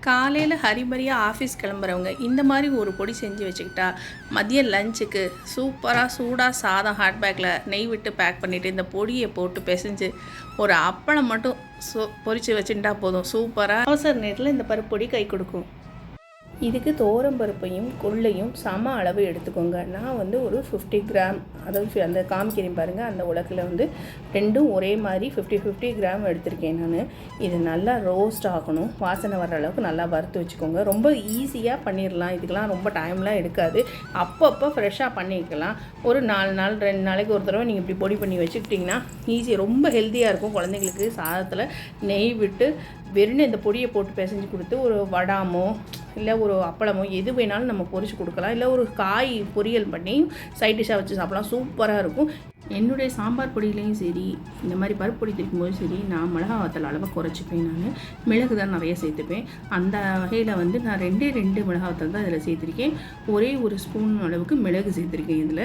காலையில் ஹரிபரியாக ஆஃபீஸ் கிளம்புறவங்க இந்த மாதிரி ஒரு பொடி செஞ்சு வச்சுக்கிட்டா மதிய லஞ்சுக்கு சூப்பராக சூடாக சாதம் ஹாட் பேக்கில் நெய் விட்டு பேக் பண்ணிவிட்டு இந்த பொடியை போட்டு பிசைஞ்சு ஒரு அப்பளம் மட்டும் சு பொரித்து வச்சுட்டா போதும். சூப்பராக அவசர நேரத்தில் இந்த பருப்பொடி கை கொடுக்கும். இதுக்கு தோரம் பருப்பையும் கொள்ளையும் சம அளவு எடுத்துக்கோங்க. நான் வந்து ஒரு ஃபிஃப்டி கிராம் அதாவது அந்த காமிக்கிறேன் பாருங்கள் அந்த உலக்கில் வந்து ரெண்டும் ஒரே மாதிரி ஃபிஃப்டி ஃபிஃப்டி கிராம் எடுத்திருக்கேன் நான். இது நல்லா ரோஸ்ட் ஆகணும். வாசனை வர அளவுக்கு நல்லா வறுத்து வச்சுக்கோங்க. ரொம்ப ஈஸியாக பண்ணிடலாம் இதுக்கெலாம் ரொம்ப டைம்லாம் எடுக்காது. அப்பப்போ ஃப்ரெஷ்ஷாக பண்ணிக்கலாம். ஒரு நாலு நாள் ரெண்டு நாளைக்கு ஒரு தடவை நீங்கள் இப்படி பொடி பண்ணி வச்சுக்கிட்டிங்கன்னா ஈஸி ரொம்ப ஹெல்த்தியாக இருக்கும். குழந்தைங்களுக்கு சாதத்தில் நெய் விட்டு வெறும் இந்த பொடியை போட்டு பிசைஞ்சு கொடுத்து ஒரு வடாமோ இல்லை ஒரு அப்பளமோ எது வேணாலும் நம்ம பொரிச்சு கொடுக்கலாம். இல்லை ஒரு காய் பொரியல் பண்ணி சைட் டிஷ்ஷாக வச்சு சாப்பிடலாம். சூப்பராக இருக்கும். என்னுடைய சாம்பார் பொடியிலையும் சரி இந்த மாதிரி பருப்பு பொடி தைக்கும்போது சரி நான் மிளகா வத்தல் அளவை குறைச்சிப்பேன் நான். மிளகு தான் நிறைய சேர்த்துப்பேன். அந்த வகையில் வந்து நான் ரெண்டே ரெண்டு மிளகா வத்தல் தான் இதில் சேர்த்துருக்கேன். ஒரே ஒரு ஸ்பூன் அளவுக்கு மிளகு சேர்த்துருக்கேன் இதில்.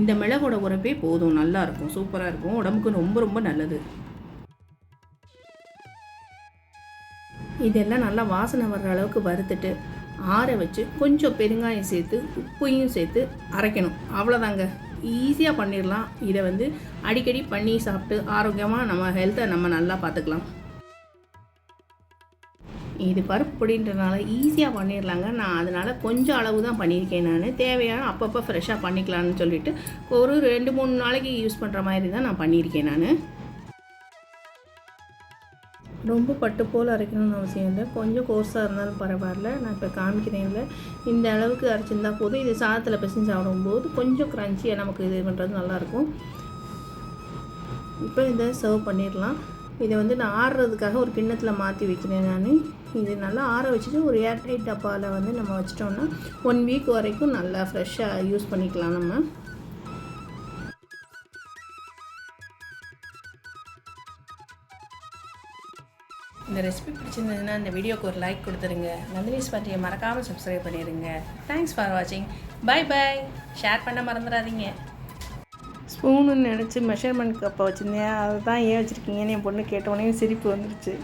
இந்த மிளகோட உரப்பே போதும் நல்லாயிருக்கும் சூப்பராக இருக்கும். உடம்புக்கு ரொம்ப ரொம்ப நல்லது. இதெல்லாம் நல்லா வாசனை வர்ற அளவுக்கு வறுத்துட்டு ஆற வச்சு கொஞ்சம் பெருங்காயம் சேர்த்து உப்பையும் சேர்த்து அரைக்கணும். அவ்வளோதாங்க ஈஸியாக பண்ணிடலாம் இதை வந்து அடிக்கடி பண்ணி சாப்பிட்டு ஆரோக்கியமாக நம்ம ஹெல்த்தை நம்ம நல்லா பார்த்துக்கலாம் இது பருப்பு பொடின்றனால ஈஸியாக பண்ணிடலாங்க நான் அதனால் கொஞ்சம் அளவு தான் பண்ணியிருக்கேன் நான். தேவையான அப்பப்போ ஃப்ரெஷ்ஷாக பண்ணிக்கலான்னு சொல்லிட்டு ஒரு ரெண்டு மூணு நாளைக்கு யூஸ் பண்ணுற மாதிரி தான் நான் பண்ணியிருக்கேன் நான். ரொம்ப பட்டு போல் அரைக்கணும்னு அவசியம் இல்லை. கொஞ்சம் கோர்ஸாக இருந்தாலும் பரவாயில்ல. நான் இப்போ காமிக்கிறேன் இல்லை. இந்த அளவுக்கு அரைச்சிருந்தால் போதும். இது சாதத்தில் பிசைஞ்சு சாப்பிடும்போது கொஞ்சம் க்ரன்ச்சியாக நமக்கு இது பண்ணுறது நல்லாயிருக்கும். இப்போ இதை சர்வ் பண்ணிடலாம். இதை வந்து நான் ஆறுறதுக்காக ஒரு கிண்ணத்தில் மாற்றி வைக்கிறேன் நான். இது நல்லா ஆற வச்சுட்டு ஒரு ஏர்டைட் டப்பாவில் வந்து நம்ம வச்சிட்டோம்னா ஒன் வீக் வரைக்கும் நல்லா ஃப்ரெஷ்ஷாக யூஸ் பண்ணிக்கலாம் நம்ம. இந்த ரெசிபி பிடிச்சிருந்ததுன்னா இந்த வீடியோக்கு ஒரு லைக் கொடுத்துருங்க. நந்தினிஸ் பார்ட்டியை மறக்காமல் சப்ஸ்கிரைப் பண்ணிடுங்க தேங்க்ஸ் ஃபார் வாட்சிங் பை பை ஷேர் பண்ண மறந்துடாதீங்க. ஸ்பூனு நினச்சி மெஷர்மெண்ட் கப்பை வச்சுருந்தேன். அதை தான் ஏன் வச்சுருக்கீங்கன்னு என் பொண்ணு கேட்டோடனே சிரிப்பு வந்துருச்சு.